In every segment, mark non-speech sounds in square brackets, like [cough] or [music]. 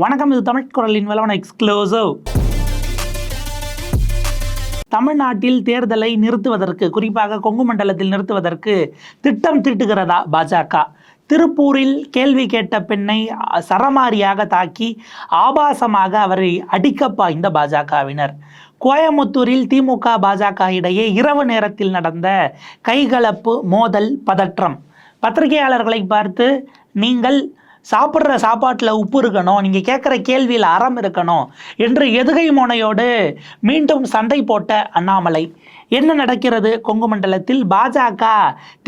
வணக்கம் இது தமிழ் குரலின் வளவன எக்ஸ்க்ளோசிவ் தமிழ்நாட்டில் தேர்தலை நிறுத்துவதற்கு குறிப்பாக கொங்கு மண்டலத்தில் நிறுத்துவதற்கு திட்டம் தீட்டுகிறதா பாஜக? திருப்பூரில் கேள்வி கேட்ட பெண்ணை சரமாரியாக தாக்கி ஆபாசமாக அவரை அடிக்க பாய்ந்த பாஜகவினர். கோயமுத்தூரில் திமுக பாஜக இடையே இரவு நேரத்தில் நடந்த கைகலப்பு மோதல் பதற்றம். பத்திரிகையாளர்களை பார்த்து நீங்கள் சாப்பிட்ற சாப்பாட்டில் உப்பு இருக்கணும் நீங்கள் கேட்குற கேள்வியில் அறம் இருக்கணும் என்று எதுகை முனையோடு மீண்டும் சண்டை போட்ட அண்ணாமலை. என்ன நடக்கிறது? கொங்கு மண்டலத்தில் பாஜக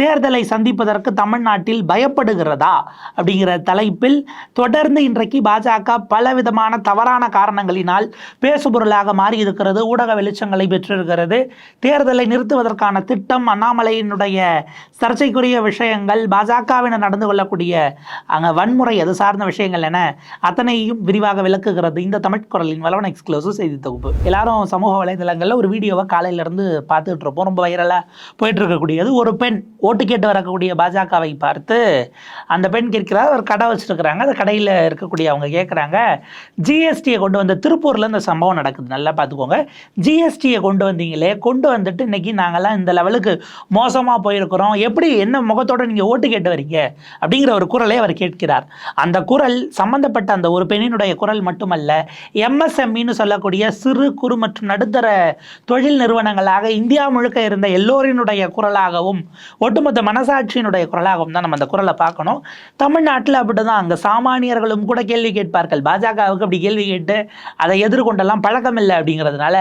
தேர்தலை சந்திப்பதற்கு தமிழ்நாட்டில் பயப்படுகிறதா? அப்படிங்கிற தலைப்பில் தொடர்ந்து இன்றைக்கு பாஜக பலவிதமான தவறான காரணங்களினால் பேசுபொருளாக மாறி இருக்கிறது ஊடக வெளிச்சங்களை பெற்றிருக்கிறது. தேர்தலை நிறுத்துவதற்கான திட்டம் அண்ணாமலையினுடைய சர்ச்சைக்குரிய விஷயங்கள் பாஜகவினர் நடந்து கொள்ளக்கூடிய அங்கே வன்முறை அது சார்ந்த விஷயங்கள் என அத்தனையும் விரிவாக விளக்குகிறது. இந்த தமிழ் குரலின் வளவன் எக்ஸ்க்ளூசிவ் செய்தி தொகுப்பு. எல்லாரும் சமூக வலைதளங்களில் ஒரு வீடியோவை காலையிலேருந்து பார்த்துட்டு இருப்போம் ரொம்ப வைரலாக போயிட்டு இருக்கக்கூடியது ஒரு பெண் ஓட்டு கேட்டு வரக்கூடிய பாஜகவை பார்த்து அந்த பெண் கேட்கிறார் ஒரு கடை வச்சுருக்கிறாங்க. அந்த கடையில் இருக்கக்கூடிய அவங்க கேட்குறாங்க ஜிஎஸ்டியை கொண்டு வந்த திருப்பூரில் இந்த சம்பவம் நடக்குது. நல்லா பார்த்துக்கோங்க. ஜிஎஸ்டியை கொண்டு வந்தீங்களே கொண்டு வந்துட்டு இன்னைக்கு நாங்கள்லாம் இந்த லெவலுக்கு மோசமாக போயிருக்கிறோம். எப்படி என்ன முகத்தோடு நீங்கள் ஓட்டு கேட்டு வரீங்க? அப்படிங்கிற ஒரு குரலை அவர் கேட்கிறார். அந்த குரல் சம்பந்தப்பட்ட அந்த ஒரு பெண்ணினுடைய குரல் மட்டுமல்ல எம்எஸ்எம்இன்னு சொல்லக்கூடிய சிறு குறு மற்றும் நடுத்தர தொழில் நிறுவனங்களாக இந்தியா முழுக்க இருந்த எல்லோரினுடைய குரலாகவும் ஒட்டுமொத்த மனசாட்சியினுடைய குரலாகவும் தான் நம்ம அந்த குரலை பார்க்கணும். தமிழ்நாட்டில் அப்படி தான் அங்கே சாமானியர்களும் கூட கேள்வி கேட்பார்கள். பாஜகவுக்கு அப்படி கேள்வி கேட்டு அதை எதிர்கொண்டெல்லாம் பழக்கமில்லை அப்படிங்கிறதுனால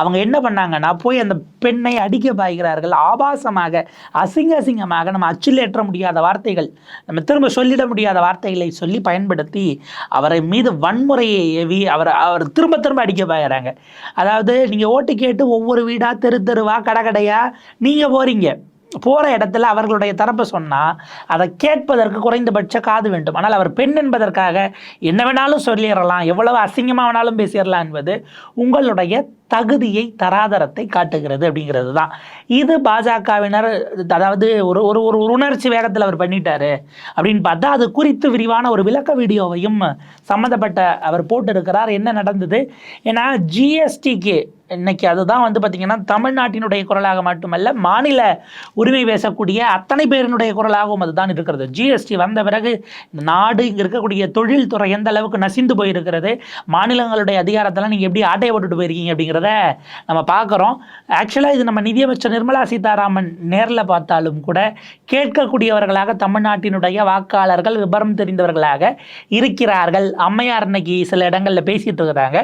அவங்க என்ன பண்ணாங்கன்னா போய் அந்த பெண்ணை அடிக்க பாய்கிறார்கள். ஆபாசமாக அசிங்க அசிங்கமாக நம்ம அச்சிலேற்ற முடியாத வார்த்தைகள் நம்ம திரும்ப சொல்லிட முடியாத வார்த்தைகளை சொல்லி பயன்படுத்தி அவரை மீது வன்முறையை ஏவி அவர் அவர் திரும்ப திரும்ப அடிக்க பாய்கிறாங்க. அதாவது நீங்கள் ஓட்டு கேட்டு ஒவ்வொரு வீடாக தெரு தெருவா கடை நீங்கள் போகிறீங்க போகிற இடத்துல அவர்களுடைய தரப்பை சொன்னால் அதை கேட்பதற்கு குறைந்தபட்ச காது வேண்டும். ஆனால் அவர் பெண் என்பதற்காக என்ன வேணாலும் சொல்லிடலாம். எவ்வளவு அசிங்கமாக வேணாலும் பேசிடலாம் என்பது உங்களுடைய தகுதியை தராதரத்தை காட்டுகிறது அப்படிங்கிறது தான். இது பாஜகவினர் அதாவது ஒரு ஒரு ஒரு ஒரு உணர்ச்சி வேகத்தில் அவர் பண்ணிட்டாரு அப்படின்னு பார்த்தா அது குறித்து விரிவான ஒரு விளக்க வீடியோவையும் சம்மந்தப்பட்ட அவர் போட்டிருக்கிறார். என்ன நடந்தது? ஏன்னா ஜிஎஸ்டிக்கு இன்னைக்கு அதுதான் வந்து பார்த்திங்கன்னா தமிழ்நாட்டினுடைய குரலாக மட்டுமல்ல மாநில உரிமை பேசக்கூடிய அத்தனை பேரினுடைய குரலாகவும் அதுதான் இருக்கிறது. ஜிஎஸ்டி வந்த பிறகு நாடு இங்கே இருக்கக்கூடிய தொழில்துறை எந்த அளவுக்கு நசிந்து போயிருக்கிறது மாநிலங்களுடைய அதிகாரத்தெல்லாம் நீங்கள் எப்படி ஆட்டையை போட்டுட்டு போயிருக்கீங்க அப்படிங்கிறத நம்ம பார்க்குறோம். ஆக்சுவலாக இது நம்ம நிதியமைச்சர் நிர்மலா சீதாராமன் நேரில் பார்த்தாலும் கூட கேட்கக்கூடியவர்களாக தமிழ்நாட்டினுடைய வாக்காளர்கள் விபரம் தெரிந்தவர்களாக இருக்கிறார்கள். அம்மையார் இன்னைக்கு சில இடங்களில் பேசிகிட்டு இருக்கிறாங்க.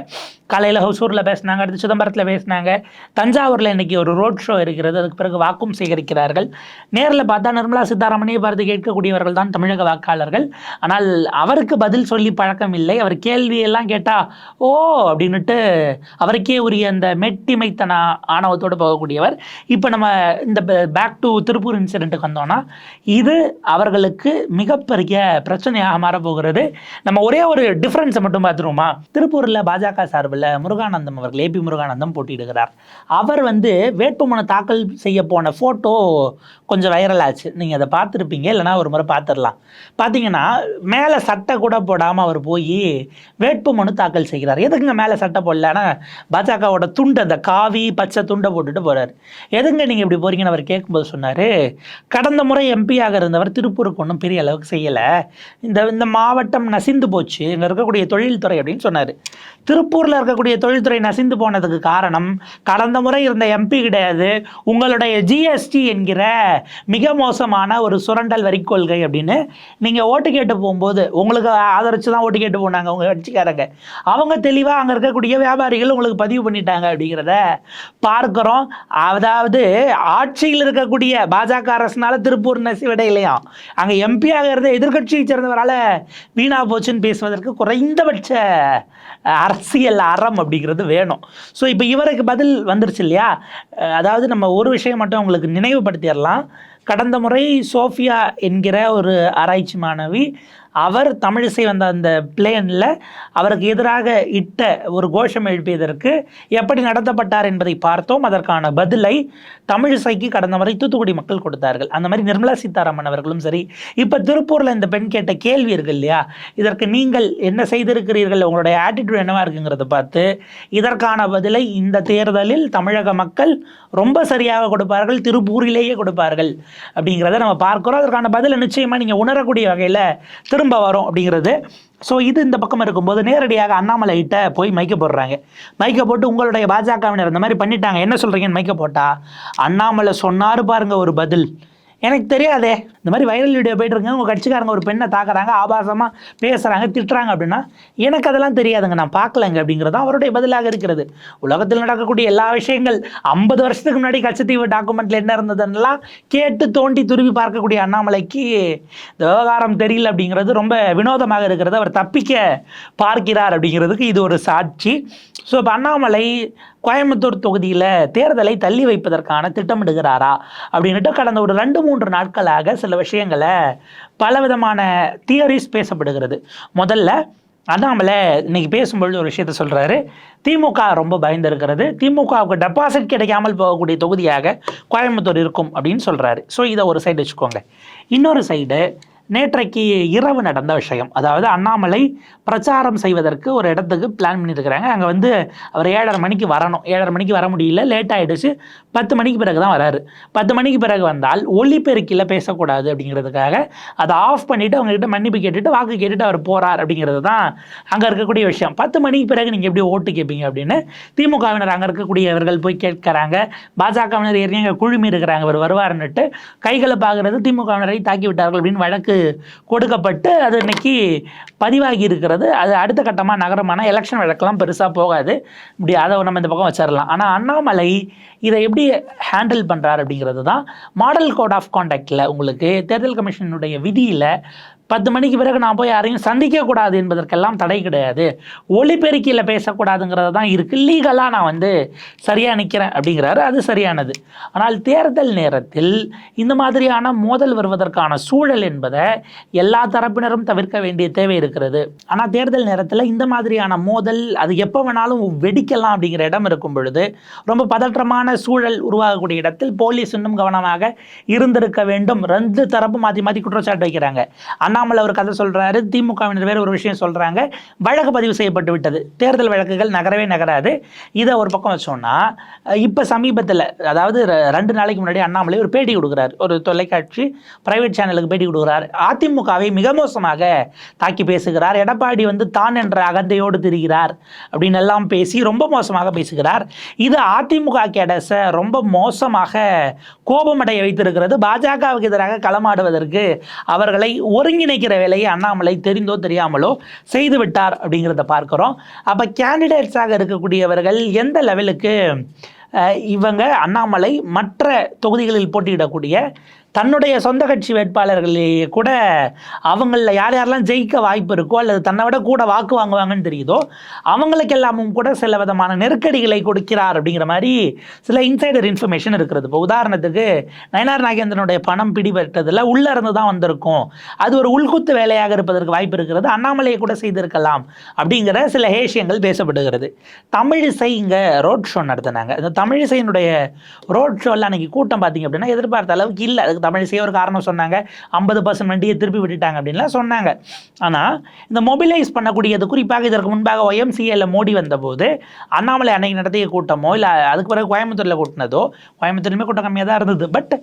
காலையில் ஹொசூரில் பேசினாங்க அடுத்து சிதம்பரத்தில் பேசினாங்க. தஞ்சாவூரில் இன்னைக்கு ஒரு ரோட் ஷோ இருக்கிறது. அதுக்கு பிறகு வாக்கும் சேகரிக்கிறார்கள். நேரில் பார்த்தா நிர்மலா சீதாராமனையை பார்த்து கேட்கக்கூடியவர்கள் தான் தமிழக வாக்காளர்கள். ஆனால் அவருக்கு பதில் சொல்லி பழக்கம் இல்லை. அவர் கேள்வியெல்லாம் கேட்டால் ஓ அப்படின்னுட்டு அவருக்கே உரிய அந்த மெட்டிமைத்தன ஆணவத்தோடு போகக்கூடியவர். இப்போ நம்ம இந்த பேக் டு திருப்பூர் இன்சிடென்ட்டுக்கு வந்தோம்னா இது அவர்களுக்கு மிகப்பெரிய பிரச்சனையாக மாறப்போகிறது. நம்ம ஒரே ஒரு டிஃப்ரென்ஸை மட்டும் பார்த்துருவோமா? திருப்பூரில் பாஜக சார்பில் முருகானந்தம் அவர்கள் ஏபி முருகானந்தம் போட்டியிடுகிறார். அவர் வந்து வேட்புமனு தாக்கல் செய்ய போன ஃபோட்டோ கொஞ்சம் வைரல் ஆச்சு. நீங்கள் அதை பார்த்துருப்பீங்க இல்லைனா ஒரு முறை பார்த்துடலாம். பார்த்தீங்கன்னா மேலே சட்டை கூட போடாமல் அவர் போய் வேட்புமனு தாக்கல் செய்கிறார். எதுக்குங்க மேலே சட்டை போடல ஆனால் பாஜகவோட துண்டு அந்த காவி பச்சை துண்டை போட்டுட்டு போகிறார் எதுங்க நீங்கள் இப்படி போகிறீங்கன்னு அவர் கேட்கும்போது சொன்னார் கடந்த முறை எம்பியாக இருந்தவர் திருப்பூருக்கு ஒன்றும் பெரிய அளவுக்கு செய்யலை. இந்த இந்த மாவட்டம் நசிந்து போச்சு. இங்கே இருக்கக்கூடிய தொழில்துறை அப்படின்னு சொன்னார். திருப்பூரில் இருக்கக்கூடிய தொழில்துறை நசிந்து போனதுக்கு காரணம் கடந்த முறை இருந்த எம்பி கிடையாது. உங்களுடைய ஜிஎஸ்டி என்கிற மிக மோசமான ஒரு சுரண்டல் வரி கொள்கை அப்படின்னு நீங்கள் ஓட்டு கேட்டு போகும்போது உங்களுக்கு ஆதரித்து தான் ஓட்டு கேட்டு போனாங்க உங்கள் கட்சிக்காரங்க. அவங்க தெளிவாக அங்கே இருக்கக்கூடிய வியாபாரிகள் உங்களுக்கு பதிவு பண்ணிட்டாங்க அப்படிங்கிறத பார்க்குறோம். அதாவது ஆட்சியில் இருக்கக்கூடிய பாஜக அரசுனால திருப்பூர் நசிவிடையிலையாம் அங்கே எம்பியாக இருந்த எதிர்க்கட்சியை சேர்ந்தவரால் வீணா போச்சுன்னு பேசுவதற்கு குறைந்தபட்ச அரசியல் அறம் அப்படிங்கிறது வேணும். ஸோ இப்போ இவருக்கு பதில் வந்துருச்சு இல்லையா? அதாவது நம்ம ஒரு விஷயம் மட்டும் உங்களுக்கு நினைவுபடுத்திடலாம். கடந்த முறை சோஃபியா என்கிற ஒரு ஆராய்ச்சி மாணவி அவர் தமிழிசை வந்த அந்த பிளேனில் அவருக்கு எதிராக இட்ட ஒரு கோஷம் எழுப்பியதற்கு எப்படி நடத்தப்பட்டார் என்பதை பார்த்தோம். அதற்கான பதிலை தமிழிசைக்கு கடந்த முறை தூத்துக்குடி மக்கள் கொடுத்தார்கள். அந்த மாதிரி நிர்மலா சீதாராமன் அவர்களும் சரி இப்போ திருப்பூரில் இந்த பெண் கேட்ட கேள்வி இருக்கு இல்லையா? இதற்கு நீங்கள் என்ன செய்திருக்கிறீர்கள்? உங்களுடைய ஆட்டிடியூட் என்னவா இருக்குங்கிறத பார்த்து இதற்கான பதிலை இந்த தேர்தலில் தமிழக மக்கள் ரொம்ப சரியாக கொடுப்பார்கள் திருப்பூரிலேயே கொடுப்பார்கள் அப்படிங்கிறத நம்ம பார்க்குறோம். அதற்கான பதிலை நிச்சயமாக நீங்கள் உணரக்கூடிய வகையில் திரும்ப வரும் அப்படிங்கிறது. ஸோ இது இந்த பக்கம் இருக்கும்போது நேரடியாக அண்ணாமலைகிட்ட போய் மைக்க போடுறாங்க. மைக்க போட்டு உங்களுடைய பாஜகவினர் இந்த மாதிரி பண்ணிட்டாங்க. என்ன சொல்கிறீங்கன்னு மைக்க போட்டா அண்ணாமலை சொன்னாரு பாருங்க ஒரு பதில். எனக்கு தெரியாதே. இந்த மாதிரி வைரல் வீடியோ போயிட்டு இருக்காங்க உங்கள் கட்சிக்காரங்க ஒரு பெண்ணை தாக்குறாங்க ஆபாசமாக பேசுகிறாங்க திட்டுறாங்க அப்படின்னா எனக்கு அதெல்லாம் தெரியாதுங்க. நான் பார்க்கலங்க அப்படிங்கிறது தான் அவருடைய பதிலாக இருக்கிறது. உலகத்தில் நடக்கக்கூடிய எல்லா விஷயங்கள் ஐம்பது வருஷத்துக்கு முன்னாடி கட்சத்தீவு டாக்குமெண்ட்டில் என்ன இருந்ததுன்னெல்லாம் கேட்டு தோண்டி துருவி பார்க்கக்கூடிய அண்ணாமலைக்கு இந்த விவகாரம் தெரியல அப்படிங்கிறது ரொம்ப வினோதமாக இருக்கிறது. அவர் தப்பிக்க பார்க்கிறார் அப்படிங்கிறதுக்கு இது ஒரு சாட்சி. ஸோ இப்போ அண்ணாமலை கோயம்புத்தூர் தொகுதியில் தேர்தலை தள்ளி வைப்பதற்கான திட்டமிடுகிறாரா அப்படின்ட்டு கடந்த ஒரு ரெண்டு மூன்று நாட்களாக சில விஷயங்களை பலவிதமான தியரிஸ் பேசப்படுகிறது. முதல்ல அண்ணாமலை இன்னைக்கு பேசும்பொழுது ஒரு விஷயத்த சொல்கிறாரு திமுக ரொம்ப பயந்துருக்கிறது. திமுகவுக்கு டெபாசிட் கிடைக்காமல் போகக்கூடிய தொகுதியாக கோயம்புத்தூர் இருக்கும் அப்படின்னு சொல்கிறாரு ஸோ இதை ஒரு சைடு வச்சுக்கோங்க. இன்னொரு சைடு நேற்றைக்கு இரவு நடந்த விஷயம். அதாவது அண்ணாமலை பிரச்சாரம் செய்வதற்கு ஒரு இடத்துக்கு பிளான் பண்ணியிருக்கிறாங்க. அங்கே வந்து அவர் ஏழரை மணிக்கு வரணும். ஏழரை மணிக்கு வர முடியல. லேட் ஆகிடுச்சு பத்து மணிக்கு பிறகு தான் வராரு. பத்து மணிக்கு பிறகு வந்தால் ஒளிப்பெருக்கில் பேசக்கூடாது அப்படிங்கிறதுக்காக அதை ஆஃப் பண்ணிவிட்டு அவங்ககிட்ட மன்னிப்பு கேட்டுட்டு வாக்கு கேட்டுட்டு அவர் போகிறார் அப்படிங்கிறது தான் அங்கே இருக்கக்கூடிய விஷயம். பத்து மணிக்கு பிறகு நீங்கள் எப்படி ஓட்டு கேட்பீங்க அப்படின்னு திமுகவினர் அங்கே இருக்கக்கூடியவர்கள் போய் கேட்குறாங்க. பாஜகவினர் ஏற்கனவே அங்கே குழுமி இருக்கிறாங்க. அவர் வருவார்னுட்டு கைகளை பார்க்குறது திமுகவினரை தாக்கி விட்டார்கள் அப்படின்னு வழக்கு கொடுக்கப்பட்டு அது இன்னைக்கு பதிவாகி இருக்கிறது. அது அடுத்த கட்டமாக நகரமான எலெக்ஷன் வழக்கெல்லாம் பெருசாக போகாது. இப்படி அதை நம்ம இந்த பக்கம் வச்சிடலாம். ஆனால் அண்ணாமலை இதை எப்படி ஹேண்டில் பண்ணுறாரு அப்படிங்கிறது தான் மாடல் கோட் ஆஃப் கான்டாக்டில் உங்களுக்கு தேர்தல் கமிஷனுடைய விதியில் பத்து மணிக்கு பிறகு நான் போய் யாரையும் சந்திக்கக்கூடாது என்பதற்கெல்லாம் தடை கிடையாது. ஒளிபெருக்கியில் பேசக்கூடாதுங்கிறது தான் இருக்குது லீகலாக நான் வந்து சரியாக நிற்கிறேன் அப்படிங்கிறாரு. அது சரியானது. ஆனால் தேர்தல் நேரத்தில் இந்த மாதிரியான மோதல் வருவதற்கான சூழல் என்பதை எல்லா தரப்பினரும் தவிர்க்க வேண்டிய தேவை இருக்கிறது. ஆனால் தேர்தல் நேரத்தில் இந்த மாதிரியான மோதல் அது எப்போ வேணாலும் வெடிக்கலாம் அப்படிங்கிற இடம் இருக்கும் பொழுது ரொம்ப பதற்றமான சூழல் உருவாகக்கூடிய இடத்தில் போலீஸ் இன்னும் கவனமாக இருந்திருக்க வேண்டும். ரெண்டு தரப்பு மாற்றி மாற்றி குற்றச்சாட்டு வைக்கிறாங்க. அண்ணாமலை ஒரு கதை சொல்கிறாரு திமுகவினர் வேறு ஒரு விஷயம் சொல்கிறாங்க வழக்கு பதிவு செய்யப்பட்டு விட்டது. தேர்தல் வழக்குகள் நகரவே நகராது. இதை ஒரு பக்கம் வச்சோம்னா இப்போ சமீபத்தில் அதாவது ரெண்டு நாளைக்கு முன்னாடி அண்ணாமலை ஒரு பேட்டி கொடுக்குறாரு. ஒரு தொலைக்காட்சி பிரைவேட் சேனலுக்கு பேட்டி கொடுக்குறாரு. அதிமுகவை மிக மோசமாக தாக்கி பேசுகிறார். எடப்பாடி வந்து தான் என்ற அகந்தையோடு திரிகிறார் அப்படின்னு எல்லாம் பேசி ரொம்ப மோசமாக பேசுகிறார். இது அதிமுக கேடச ரொம்ப மோசமாக கோபமடைய வைத்திருக்கிறது. பாஜகவுக்கு எதிராக களமாடுவதற்கு அவர்களை ஒருங்கிணை ஒருங்கிணைக்கிற வேலையை அண்ணாமலை தெரிந்தோ தெரியாமலோ செய்து விட்டார் அப்படிங்கிறத பார்க்குறோம். அப்போ கேண்டிடேட்ஸாக இருக்கக்கூடியவர்கள் எந்த லெவலுக்கு இவங்க அண்ணாமலை மற்ற தொகுதிகளில் போட்டியிடக்கூடிய தன்னுடைய சொந்த கட்சி வேட்பாளர்களையே கூட அவங்களில் யார் யாரெல்லாம் ஜெயிக்க வாய்ப்பு இருக்கோ அல்லது தன்னை விட கூட வாக்கு வாங்குவாங்கன்னு தெரியுதோ அவங்களுக்கெல்லாமும் கூட சில விதமான நெருக்கடிகளை கொடுக்கிறார் அப்படிங்கிற மாதிரி சில இன்சைடர் இன்ஃபர்மேஷன் இருக்கிறது. இப்போ உதாரணத்துக்கு நயனார் நாகேந்திரனுடைய பணம் பிடிபட்டதில் உள்ளே இருந்து தான் வந்திருக்கும். அது ஒரு உள்குத்து வேலையாக இருப்பதற்கு வாய்ப்பு இருக்கிறது அண்ணாமலையை கூட செய்திருக்கலாம் அப்படிங்கிற சில ஹேஷியங்கள் பேசப்படுகிறது. தமிழிசை இங்கே ரோட் ஷோ நடத்தினாங்க. இந்த தமிழிசையினுடைய ரோட் ஷோவில் அன்றைக்கி கூட்டம் பார்த்தீங்க அப்படின்னா எதிர்பார்த்த அளவுக்கு இல்லை. அதுக்கு தமிழிசையே ஒரு காரணம் சொன்னாங்க. ஐம்பது பர்சன்ட் வண்டியை திருப்பி விட்டுட்டாங்க அப்படின்லாம் சொன்னாங்க. ஆனால் இந்த மொபிலைஸ் பண்ணக்கூடியது குறிப்பாக இதற்கு முன்பாக ஒய்எம்சிஏல மோடி வந்தபோது அண்ணாமலை அன்னைக்கு நடத்திய கூட்டமோ இல்லை அதுக்கு பிறகு கோயம்புத்தூரில் கூட்டினதோ கோயம்புத்தூருமே கூட்டம் கம்மியாக தான் இருந்தது. பட்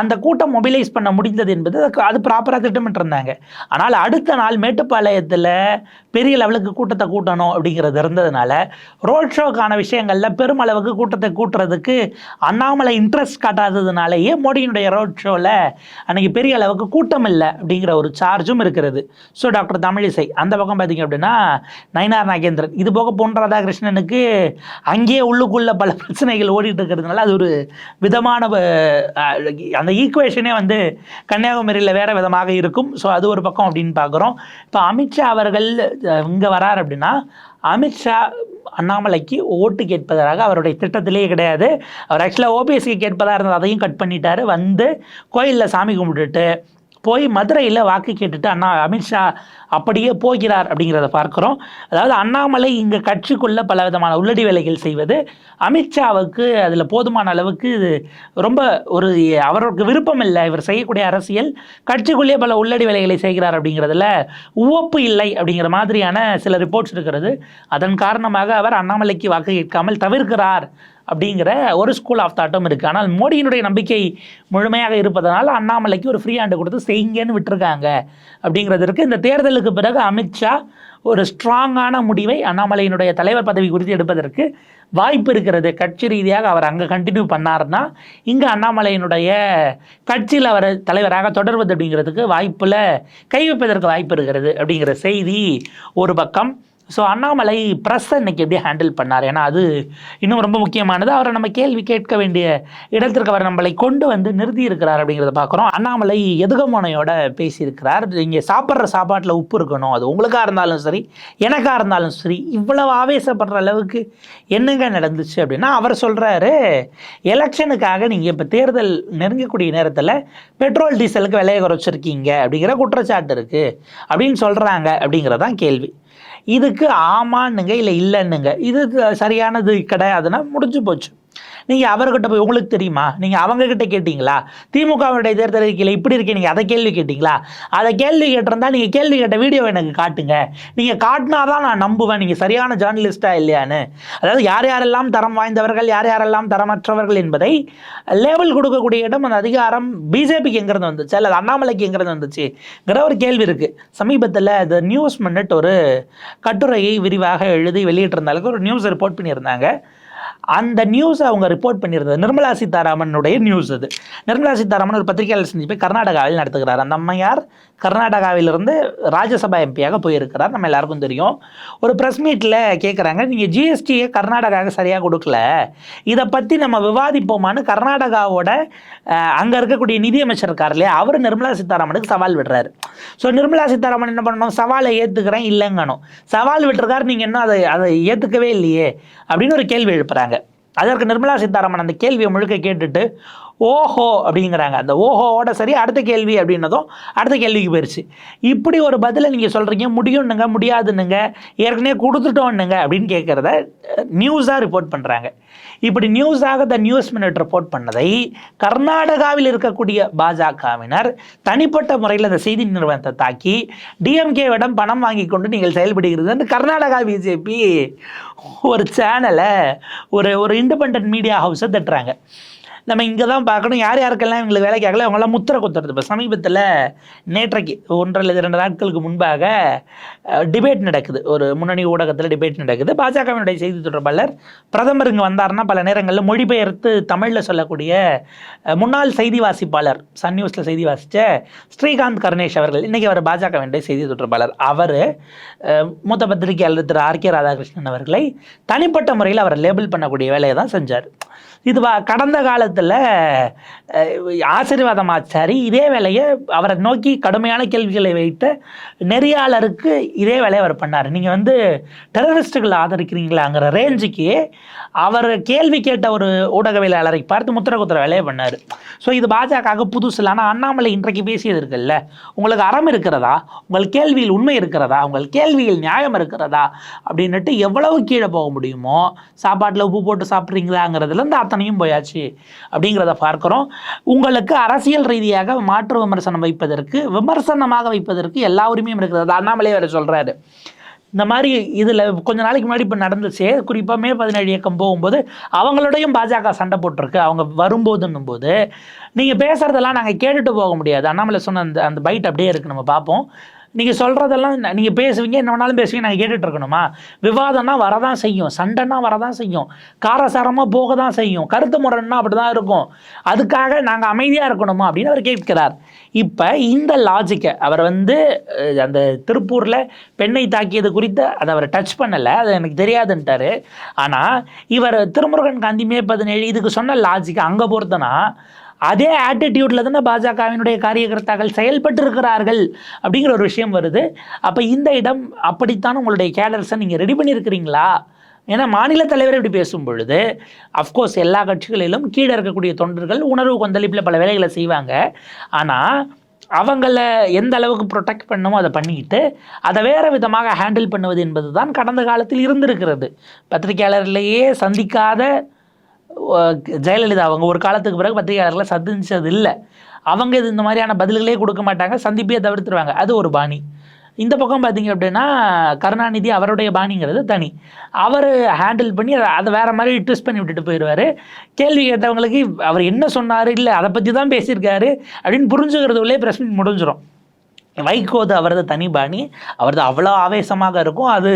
அந்த கூட்டம் மொபிலைஸ் பண்ண முடிந்தது என்பது அதுக்கு அது ப்ராப்பராக திட்டமிட்டிருந்தாங்க. ஆனால் அடுத்த நாள் மேட்டுப்பாளையத்தில் பெரிய லெவலுக்கு கூட்டத்தை கூட்டணும் அப்படிங்கிறது இருந்ததுனால ரோட் ஷோக்கான விஷயங்களில் பெருமளவுக்கு கூட்டத்தை கூட்டுறதுக்கு அண்ணாமலை இன்ட்ரெஸ்ட் காட்டாததுனாலேயே மோடியினுடைய ரோட் ஷோவில் அன்னைக்கு பெரிய அளவுக்கு கூட்டம் இல்லை அப்படிங்கிற ஒரு சார்ஜும் இருக்கிறது. ஸோ டாக்டர் தமிழிசை அந்த பக்கம் பார்த்தீங்க அப்படின்னா நயனார் நாகேந்திரன். இது போக பொன் ராதாகிருஷ்ணனுக்கு அங்கேயே உள்ளுக்குள்ள பல [laughs] பிரச்சனைகள் ஓடிட்டு இருக்கிறதுனால அது ஒரு விதமான அந்த ஈக்குவேஷனே வந்து கன்னியாகுமரியில் வேற விதமாக இருக்கும். ஸோ அது ஒரு பக்கம் அப்படின்னு பார்க்குறோம் இப்போ அமித்ஷா அவர்கள் இங்கே வரார் அப்படின்னா அமித்ஷா அண்ணாமலைக்கு ஓட்டு கேட்பதாக அவருடைய திட்டத்திலே கிடையாது. அவர் ஆக்சுவலாக ஓபிஎஸ்க்கு கேட்பதாக இருந்தது அதையும் கட் பண்ணிட்டார். வந்து கோயிலில் சாமி கும்பிட்டுட்டு போய் மதுரையில் வாக்கு கேட்டுட்டு அண்ணா அமித்ஷா அப்படியே போகிறார் அப்படிங்கிறத பார்க்குறோம். அதாவது அண்ணாமலை இங்கே கட்சிக்குள்ளே பல விதமான உள்ளடி வேலைகள் செய்வது அமித்ஷாவுக்கு அதில் போதுமான அளவுக்கு இது ரொம்ப ஒரு அவருக்கு விருப்பம் இல்லை இவர் செய்யக்கூடிய அரசியல் கட்சிக்குள்ளேயே பல உள்ளடி வேலைகளை செய்கிறார் அப்படிங்கிறதுல உவப்பு இல்லை அப்படிங்கிற மாதிரியான சில ரிப்போர்ட்ஸ் இருக்கிறது. அதன் காரணமாக அவர் அண்ணாமலைக்கு வாக்கு கேட்காமல் தவிர்க்கிறார் அப்படிங்கிற ஒரு ஸ்கூல் ஆஃப் தாட்டும் இருக்குது ஆனால் மோடியினுடைய நம்பிக்கை முழுமையாக இருப்பதனால் அண்ணாமலைக்கு ஒரு ஃப்ரீ ஹேண்டு கொடுத்து செய்யுங்கன்னு விட்டுருக்காங்க அப்படிங்கிறது இருக்குது இந்த தேர்தலுக்கு பிறகு அமித்ஷா ஒரு ஸ்ட்ராங்கான முடிவை அண்ணாமலையினுடைய தலைவர் பதவி குறித்து எடுப்பதற்கு வாய்ப்பு இருக்கிறது. கட்சி ரீதியாக அவர் அங்கே கண்டினியூ பண்ணாருன்னா இங்கே அண்ணாமலையினுடைய கட்சியில் அவர் தலைவராக தொடர்வது அப்படிங்கிறதுக்கு வாய்ப்பில் கை வைப்பதற்கு வாய்ப்பு இருக்கிறது அப்படிங்கிற செய்தி ஒரு பக்கம். ஸோ அண்ணாமலை ப்ரெஸ்ஸை இன்னைக்கு எப்படி ஹேண்டில் பண்ணார்? ஏன்னா அது இன்னும் ரொம்ப முக்கியமானது. அவரை நம்ம கேள்வி கேட்க வேண்டிய இடத்திற்கு அவர் நம்மளை கொண்டு வந்து நிறுத்தி இருக்கிறார் அப்படிங்கிறத பார்க்குறோம். அண்ணாமலை எதுகமோனையோட பேசியிருக்கிறார். இங்கே சாப்பிட்ற சாப்பாட்டில் உப்பு இருக்கணும். அது உங்களுக்காக இருந்தாலும் சரி எனக்காக இருந்தாலும் சரி இவ்வளவு ஆவேசப்படுற அளவுக்கு என்னங்க நடந்துச்சு அப்படின்னா அவர் சொல்கிறாரு எலெக்ஷனுக்காக நீங்கள் இப்போ தேர்தல் நெருங்கக்கூடிய நேரத்தில் பெட்ரோல் டீசலுக்கு விலையை குறைச்சிருக்கீங்க அப்படிங்கிற குற்றச்சாட்டு இருக்குது அப்படின்னு சொல்கிறாங்க அப்படிங்கிறதான் கேள்வி. இதுக்கு ஆமான்னுங்க இல்லை இல்லைன்னுங்க. இது சரியானது கிடையாதுன்னா முடிஞ்சு போச்சு. நீங்கள் அவர்கிட்ட போய் உங்களுக்கு தெரியுமா? நீங்கள் அவங்கக்கிட்ட கேட்டிங்களா? திமுகவினுடைய தேர்தல் அறிக்கையில் இப்படி இருக்கே நீங்கள் அதை கேள்வி கேட்டிங்களா? அதை கேள்வி கேட்டிருந்தா நீங்கள் கேள்வி கேட்ட வீடியோ எனக்கு காட்டுங்க. நீங்கள் காட்டினா தான் நான் நம்புவேன். நீங்கள் சரியான ஜேர்னலிஸ்ட்டாக இல்லையான்னு. அதாவது யார் யாரெல்லாம் தரம் வாய்ந்தவர்கள் யார் யாரெல்லாம் தரமற்றவர்கள் என்பதை லேபிள் கொடுக்கக்கூடிய இடம் அந்த அதிகாரம் பிஜேபிக்கு எங்கிறது வந்துச்சு? அல்லது அண்ணாமலைக்கு எங்கிறது வந்துச்சுங்கிற ஒரு கேள்வி இருக்குது சமீபத்தில் த நியூஸ் மினிட் ஒரு கட்டுரையை விரிவாக எழுதி வெளியிட்டிருந்தாலும் ஒரு நியூஸ் ரிப்போர்ட் பண்ணியிருந்தாங்க. அந்த நியூஸை அவங்க ரிப்போர்ட் பண்ணியிருந்தது. நிர்மலா சீதாராமனுடைய நியூஸ் அது. நிர்மலா சீதாராமன் ஒரு பத்திரிகையாளர் செஞ்சு போய் கர்நாடகாவில் நடத்துகிறார். அந்த அம்மையார் கர்நாடகாவிலிருந்து ராஜ்யசபா எம்பியாக போயிருக்கிறார். நம்ம எல்லாருக்கும் தெரியும். ஒரு ப்ரெஸ் மீட்டில் கேட்குறாங்க நீங்கள் ஜிஎஸ்டியை கர்நாடகாவுக்கு சரியாக கொடுக்கல. இதை பற்றி நம்ம விவாதிப்போமான்னு கர்நாடகாவோட அங்கே இருக்கக்கூடிய நிதியமைச்சர் இருக்கார் இல்லையா? அவர் நிர்மலா சீதாராமனுக்கு சவால் விடுறாரு. ஸோ நிர்மலா சீதாராமன் என்ன பண்ணணும்? சவாலை ஏற்றுக்கிறேன் இல்லைங்கணும். சவால் விட்டுருக்காரு நீங்கள் இன்னும் அதை அதை ஏற்றுக்கவே இல்லையே அப்படின்னு ஒரு கேள்வி எழுப்புறாங்க. அதற்கு நிர்மலா சீதாராமன் அந்த கேள்வியை முழுக்க கேட்டுட்டு ஓஹோ அப்படிங்கிறாங்க. அந்த ஓஹோவோட சரி அடுத்த கேள்வி அப்படின்னதும் அடுத்த கேள்விக்கு போயிடுச்சு இப்படி ஒரு பதிலை நீங்கள் சொல்கிறீங்க முடியும்னுங்க முடியாதுன்னுங்க ஏற்கனவே கொடுத்துட்டோன்னுங்க அப்படின்னு கேட்குறத நியூஸாக ரிப்போர்ட் பண்ணுறாங்க இப்படி நியூஸாக த நியூஸ் மினிட் ரிப்போர்ட் பண்ணதை கர்நாடகாவில் இருக்கக்கூடிய பாஜகவினர் தனிப்பட்ட முறையில் அந்த செய்தி நிறுவனத்தை தாக்கி டிஎம்கேவிடம் பணம் வாங்கி கொண்டு நீங்கள் செயல்படுகிறது அந்த கர்நாடகா பிஜேபி ஒரு சேனலை ஒரு ஒரு இண்டிபெண்ட் மீடியா ஹவுஸை தட்டுறாங்க. நம்ம இங்கே தான் பார்க்கணும். யார் யாருக்கெல்லாம் இவங்களுக்கு வேலை கேட்கல அவங்களாம் முத்திரை குத்துறது. இப்போ சமீபத்தில் நேற்றைக்கு ஒன்றரை அல்லது ரெண்டு நாட்களுக்கு முன்பாக டிபேட் நடக்குது. ஒரு முன்னணி ஊடகத்தில் டிபேட் நடக்குது. பாஜகவினுடைய செய்தி தொடர்பாளர் பிரதமர் இங்கே வந்தார்னா பல நேரங்களில் மொழிபெயர்த்து தமிழில் சொல்லக்கூடிய முன்னாள் செய்தி வாசிப்பாளர் சன் நியூஸில் செய்தி வாசித்த ஸ்ரீகாந்த் கருணேஷ் அவர்கள். இன்றைக்கி அவர் பாஜகவினுடைய செய்தி தொடர்பாளர். அவர் மூத்த பத்திரிகையாளர் திரு ஆர் கே ராதாகிருஷ்ணன் அவர்களை தனிப்பட்ட முறையில் அவர் லேபிள் பண்ணக்கூடிய வேலையை தான் செஞ்சார். இது கடந்த கால ஆசீர்வாதம் ஆச்சாரி இதே வேலையை அவரை நோக்கி கடுமையான கேள்விகளை வைத்த நெறியாளருக்கு இதே வேலையை அவர் பண்ணார். நீங்கள் வந்து டெரரிஸ்ட்டுகளை ஆதரிக்கிறீங்களாங்கிற ரேஞ்சுக்கு அவர் கேள்வி கேட்ட ஒரு ஊடகவியலாளரை பார்த்து முத்திர குத்துற வேலையை பண்ணார். ஸோ இது பாஜக புதுசு இல்லை ஆனால் அண்ணாமலை இன்றைக்கு பேசியது இருக்குல்ல. உங்களுக்கு அறம் இருக்கிறதா? உங்கள் கேள்வியில் உண்மை இருக்கிறதா? உங்கள் கேள்வியில் நியாயம் இருக்கிறதா? அப்படின்னுட்டு எவ்வளவு கீழே போக முடியுமோ சாப்பாட்டில் உப்பு போட்டு சாப்பிட்றீங்களாங்கிறதுலேருந்து அத்தனையும் போயாச்சு. அப்படிங்கிறத பார்க்குறோம். உங்களுக்கு அரசியல் ரீதியாக மாற்று விமர்சனம் வைப்பதற்கு விமர்சனமாக வைப்பதற்கு எல்லா உரிமையும் இருக்கிறது. அது அண்ணாமலை வேறு சொல்கிறாரு இந்த மாதிரி இதில் கொஞ்ச நாளைக்கு முன்னாடி இப்போ நடந்துச்சு. குறிப்பாக மே பதினேழு இயக்கம் போகும்போது அவங்களோடையும் பாஜக சண்டை போட்டிருக்கு. அவங்க வரும்போதுன்னும் போது நீங்கள் பேசுகிறதெல்லாம் நாங்கள் கேட்டுட்டு போக முடியாது. அண்ணாமலை சொன்ன அந்த அந்த பைட் அப்படியே இருக்குது நம்ம பார்ப்போம். நீங்கள் சொல்கிறதெல்லாம் நீங்கள் பேசுவீங்க என்ன வேணாலும் பேசுவீங்க நாங்கள் கேட்டுட்டு இருக்கணுமா விவாதம்னா வரதான் செய்யும் சண்டைன்னா வரதான் செய்யும் காரசாரமாக போக தான் செய்யும் கருத்து முரண்னா அப்படி தான் இருக்கும். அதுக்காக நாங்கள் அமைதியாக இருக்கணுமா அப்படின்னு அவர் கேட்கிறார். இப்போ இந்த லாஜிக்கை அவர் வந்து அந்த திருப்பூரில் பெண்ணை தாக்கியது குறித்து அதை அவர் டச் பண்ணலை அது எனக்கு தெரியாதுன்ட்டாரு. ஆனால் இவர் திருமுருகன் காந்தி மே பதினேழு இதுக்கு சொன்ன லாஜிக்கை அங்கே பொறுத்தனா அதே ஆட்டிடியூட்டில் தானே பாஜகவினுடைய காரியகர்த்தாக்கள் செயல்பட்டு இருக்கிறார்கள் அப்படிங்கிற ஒரு விஷயம் வருது. அப்போ இந்த இடம் அப்படித்தான் உங்களுடைய கேடர்ஸை நீங்கள் ரெடி பண்ணியிருக்கிறீங்களா? ஏன்னா மாநில தலைவர் இப்படி பேசும் பொழுது அஃப்கோர்ஸ் எல்லா கட்சிகளிலும் கீழே இருக்கக்கூடிய தொண்டர்கள் உணர்வு கொந்தளிப்பில் பல வேலைகளை செய்வாங்க. ஆனால் அவங்கள எந்த அளவுக்கு ப்ரொடெக்ட் பண்ணமோ அதை பண்ணிக்கிட்டு அதை வேறு விதமாக ஹேண்டில் பண்ணுவது என்பது தான் கடந்த காலத்தில் இருந்திருக்கிறது. பத்திரிகையாளர்லேயே சந்திக்காத ஜெயலலிதா அவங்க ஒரு காலத்துக்கு பிறகு பத்திரிகையாளர்களை சந்திச்சது இல்லை அவங்க இது இந்த மாதிரியான பதில்களே கொடுக்க மாட்டாங்க சந்திப்பே தவிர்த்துருவாங்க. அது ஒரு பாணி. இந்த பக்கம் பார்த்தீங்க அப்படின்னா கருணாநிதி அவருடைய பாணிங்கிறது தனி. அவர் ஹேண்டில் பண்ணி அதை அதை வேறு மாதிரி ட்விஸ்ட் பண்ணி விட்டுட்டு போயிடுவார் கேள்வி கேட்டவங்களுக்கு அவர் என்ன சொன்னார் இல்லை அதை பற்றி தான் பேசியிருக்காரு அப்படின்னு புரிஞ்சுக்கிறதுக்குள்ளே ப்ரெஸ் மீட் முடிஞ்சிடும் வைகோது அவரது தனி பாணி. அவரது அவ்வளோ ஆவேசமாக இருக்கும். அது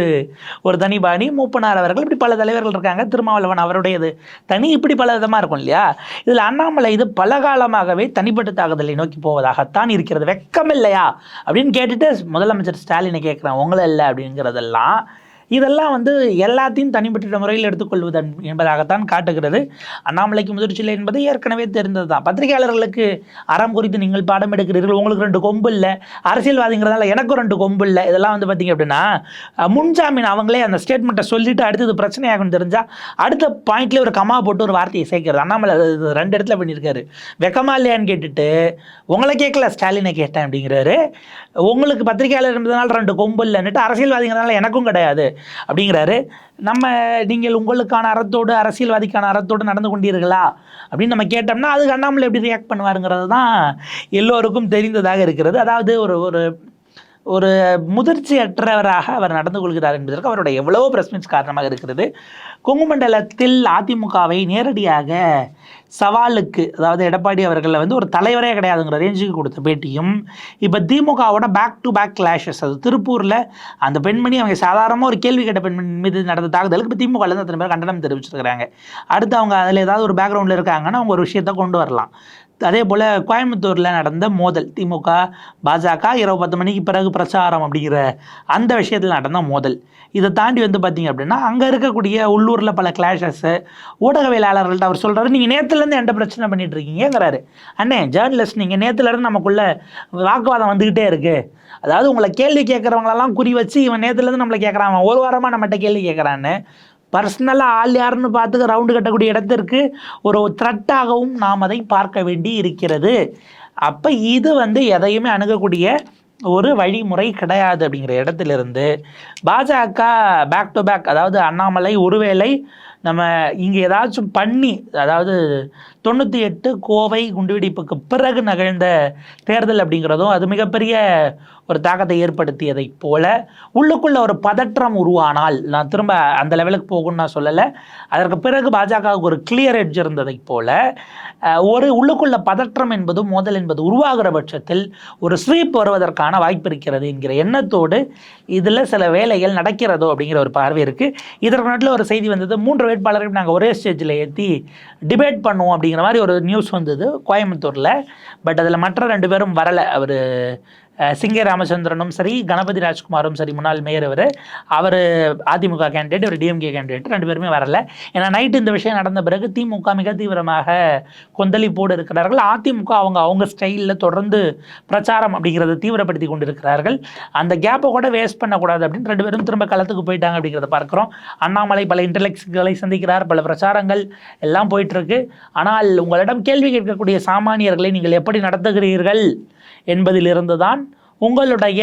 ஒரு தனி பாணி. மூப்பனார் அவர்கள் இப்படி பல தலைவர்கள் இருக்காங்க. திருமாவளவன் அவருடையது. தனி இப்படி பல விதமாக இருக்கும் இல்லையா? இதில் அண்ணாமலை இது பல காலமாகவே தனிப்பட்ட தாக்குதலை நோக்கி போவதாகத்தான் இருக்கிறது. வெக்கம் இல்லையா அப்படின்னு கேட்டுட்டு முதலமைச்சர் ஸ்டாலினை கேட்குறேன். உங்களை இல்லை அப்படிங்கிறதெல்லாம் இதெல்லாம் வந்து எல்லாத்தையும் தனிப்பட்ட முறையில் எடுத்துக்கொள்வது என்பதாகத்தான் காட்டுகிறது. அண்ணாமலைக்கு முதிர்ச்சியில் என்பது ஏற்கனவே தெரிந்தது தான் பத்திரிகையாளர்களுக்கு அறம் குறித்து நீங்கள் பாடம் எடுக்கிறீர்கள் உங்களுக்கு ரெண்டு கொம்பு இல்லை. அரசியல்வாதிங்கிறதால எனக்கும் ரெண்டு கொம்பு இல்லை. இதெல்லாம் வந்து பார்த்தீங்க அப்படின்னா முன்ஜாமீன் அவங்களே அந்த ஸ்டேட்மெண்ட்டை சொல்லிட்டு அடுத்தது பிரச்சனையாகும் தெரிஞ்சால் அடுத்த பாயிண்ட்லேயே ஒரு கமா போட்டு ஒரு வார்த்தையை சேர்க்கிறது. அண்ணாமலை அது ரெண்டு இடத்துல பண்ணியிருக்காரு. வெக்கமா இல்லையான்னு கேட்டுட்டு உங்களை கேட்கல ஸ்டாலினை கேட்டேன் அப்படிங்கிறாரு. உங்களுக்கு பத்திரிகையாளர் இருந்ததுனால ரெண்டு கொம்பு இல்லைன்னுட்டு அரசியல்வாதிங்கிறதுனால எனக்கும் கிடையாது. அப்படிங்கிறாரு. நம்ம நீங்கள் உங்களுக்கான அறத்தோடு அரசியல்வாதிக்கான அறத்தோடு நடந்து கொண்டீர்களா? அப்படின்னு நம்ம கேட்டோம்னா அதுக்கு அண்ணாமலை எப்படி ரியாக்ட் பண்ணுவாருங்கிறது தான் எல்லோருக்கும் தெரிந்ததாக இருக்கிறது. அதாவது ஒரு ஒரு ஒரு முதிர்ச்சியற்றவராக அவர் நடந்து கொள்கிறார் என்பதற்கு அவருடைய எவ்வளவோ பிரஸ்மின்ஸ் காரணமாக இருக்கிறது. கொங்குமண்டலத்தில் அதிமுகவை நேரடியாக சவாலுக்கு அதாவது எடப்பாடி அவர்களை வந்து ஒரு தலைவரே கிடையாதுங்கிற ரேஞ்சுக்கு கொடுத்த பேட்டியும் இப்போ திமுகவோட பேக் டு பேக் கிளாஷஸ் அது திருப்பூரில் அந்த பெண்மணி அவங்க சாதாரணமாக ஒரு கேள்வி கேட்ட பெண்மணி மீது நடந்த தாக்குதலுக்கு இப்போ திமுகலேருந்து அத்தனை பேர் கண்டனம் தெரிவிச்சிருக்கிறாங்க. அடுத்து அவங்க அதில் ஏதாவது ஒரு பேக்ரவுண்டில் இருக்காங்கன்னா அவங்க ஒரு விஷயத்தை கொண்டு வரலாம். அதே போல் கோயம்புத்தூரில் நடந்த மோதல் திமுக பாஜக இரவு பத்து மணிக்கு பிறகு பிரச்சாரம் அப்படிங்கிற அந்த விஷயத்தில் நடந்த மோதல். இதை தாண்டி வந்து பார்த்தீங்க அப்படின்னா அங்கே இருக்கக்கூடிய உள்ளூரில் பல கிளாஷஸ்ஸு ஊடகவியலாளர்கள்ட்ட அவர் சொல்கிறாரு நீங்கள் நேற்றுலேருந்து எந்த பிரச்சனை பண்ணிகிட்டு இருக்கீங்கிறாரு அண்ணே ஜேர்னலிஸ்ட் நீங்கள் நேற்றுலேருந்து நமக்குள்ளே வாக்குவாதம் வந்துக்கிட்டே இருக்குது அதாவது உங்களை கேள்வி கேட்குறவங்களெல்லாம் குறி வச்சு இவன் நேற்றுலேருந்து நம்மளை கேட்குறான். ஒரு வாரமாக நம்மகிட்ட கேள்வி கேட்குறான்னு. பர்சனலாக ஆள் யாருன்னு பார்த்து ரவுண்டு கட்டக்கூடிய இடத்திற்கு ஒரு த்ரெட்டாகவும் நாம் அதை பார்க்க வேண்டி இருக்கிறது. அப்போ இது வந்து எதையுமே அணுகக்கூடிய ஒரு வழிமுறை கிடையாது அப்படிங்கிற இடத்துலேருந்து பாஜக பேக் டு பேக் அதாவது அண்ணாமலை ஒருவேளை நம்ம இங்கே ஏதாச்சும் பண்ணி அதாவது தொண்ணூற்றி எட்டு கோவை குண்டுவெடிப்புக்கு பிறகு நிகழ்ந்த தேர்தல் அப்படிங்கிறதும் அது மிகப்பெரிய ஒரு தாக்கத்தை ஏற்படுத்தியதைப் போல உள்ளுக்குள்ள ஒரு பதற்றம் உருவானால் நான் திரும்ப அந்த லெவலுக்கு போகும்னு நான் சொல்லலை. அதற்கு பிறகு பாஜகவுக்கு ஒரு கிளியர் எட்ஜ் இருந்ததைப் போல ஒரு உள்ளுக்குள்ள பதற்றம் என்பது மோதல் என்பது உருவாகிற பட்சத்தில் ஒரு ஸ்வீப் வருவதற்கான வாய்ப்பு இருக்கிறது என்கிற எண்ணத்தோடு இதில் சில வேலைகள் நடக்கிறதோ அப்படிங்கிற ஒரு பார்வை இருக்குது இதற்கு நாட்டில் ஒரு செய்தி வந்தது மூன்று வேட்பாளரையும் நாங்கள் ஒரே ஸ்டேஜில் ஏற்றி டிபேட் பண்ணுவோம் அப்படிங்கிற மாதிரி ஒரு நியூஸ் வந்தது கோயம்புத்தூரில். பட் அதில் மற்ற ரெண்டு பேரும் வரலை. அவர் சிங்க ராமச்சந்திரனும் சரி கணபதி ராஜ்குமாரும் சரி முன்னாள் மேயர் அவர் அவர் அதிமுக கேண்டிடேட் ஒரு டிஎம்கே கேண்டிடேட் ரெண்டு பேருமே வரல. ஏன்னா நைட்டு இந்த விஷயம் நடந்த பிறகு திமுக மிக தீவிரமாக கொந்தளிப்போடு இருக்கிறார்கள். அதிமுக அவங்க அவங்க ஸ்டைலில் தொடர்ந்து பிரச்சாரம் அப்படிங்கிறத தீவிரப்படுத்தி கொண்டிருக்கிறார்கள். அந்த கேப்பை கூட வேஸ்ட் பண்ணக்கூடாது அப்படின்னு ரெண்டு பேரும் திரும்ப களத்துக்கு போயிட்டாங்க அப்படிங்கிறத பார்க்குறோம். அண்ணாமலை பல இன்டலெக்ட்ஸ்களை சந்திக்கிறார் பல பிரச்சாரங்கள் எல்லாம் போயிட்டுருக்கு ஆனால் உங்களிடம் கேள்வி கேட்கக்கூடிய சாமானியர்களை நீங்கள் எப்படி நடத்துகிறீர்கள்? என்பதிலிருந்து தான் உங்களுடைய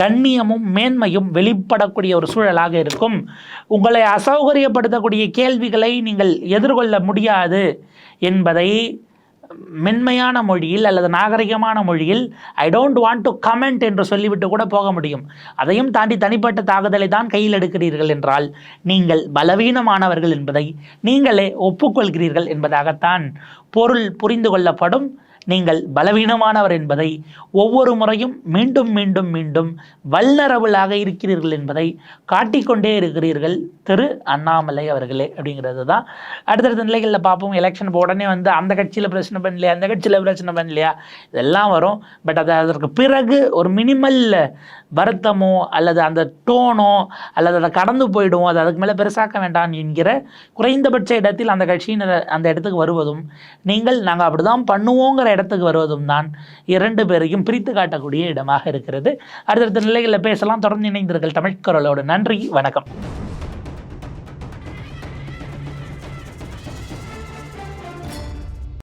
கண்ணியமும் மேன்மையும் வெளிப்படக்கூடிய ஒரு சூழலாக இருக்கும். உங்களை அசௌகரியப்படுத்தக்கூடிய கேள்விகளை நீங்கள் எதிர்கொள்ள முடியாது என்பதை மென்மையான மொழியில் அல்லது நாகரிகமான மொழியில் I don't want to comment என்று சொல்லிவிட்டு கூட போக முடியும். அதையும் தாண்டி தனிப்பட்ட தாக்குதலை தான் கையில் எடுக்கிறீர்கள் என்றால் நீங்கள் பலவீனமானவர்கள் என்பதை நீங்களே ஒப்புக்கொள்கிறீர்கள் என்பதாகத்தான் பொருள் புரிந்து கொள்ளப்படும். நீங்கள் பலவீனமானவர் என்பதை ஒவ்வொரு முறையும் மீண்டும் மீண்டும் மீண்டும் வல்னரபுளாக இருக்கிறீர்கள் என்பதை காட்டிக்கொண்டே இருக்கிறீர்கள் திரு அண்ணாமலை அவர்களே அப்படிங்கிறது தான். அடுத்தடுத்த நிலைகளில் பார்ப்போம். எலெக்ஷன் உடனே வந்து அந்த கட்சியில் பிரச்சனை பண்ணலையா? அந்த கட்சியில் பிரச்சனை பண்ணலையா? இதெல்லாம் வரும். பட் அது அதற்கு பிறகு ஒரு மினிமல் வருத்தமோ அல்லது அந்த டோனோ அல்லது அதை கடந்து போயிடும் அது அதுக்கு மேலே பெருசாக்க வேண்டாம் என்கிற குறைந்தபட்ச இடத்தில் அந்த கட்சியினர் அந்த இடத்துக்கு வருவதும் நீங்கள் நாங்கள் அப்படி தான் பண்ணுவோங்கிற இடத்துக்கு வருவதும் தான் இரண்டு பேரையும் பிரித்து காட்டக்கூடிய இடமாக இருக்கிறது. அடுத்தடுத்த நிலைகளில் பேசலாம். தொடர்ந்து இணைந்தீர்கள் தமிழ் நன்றி. வணக்கம்.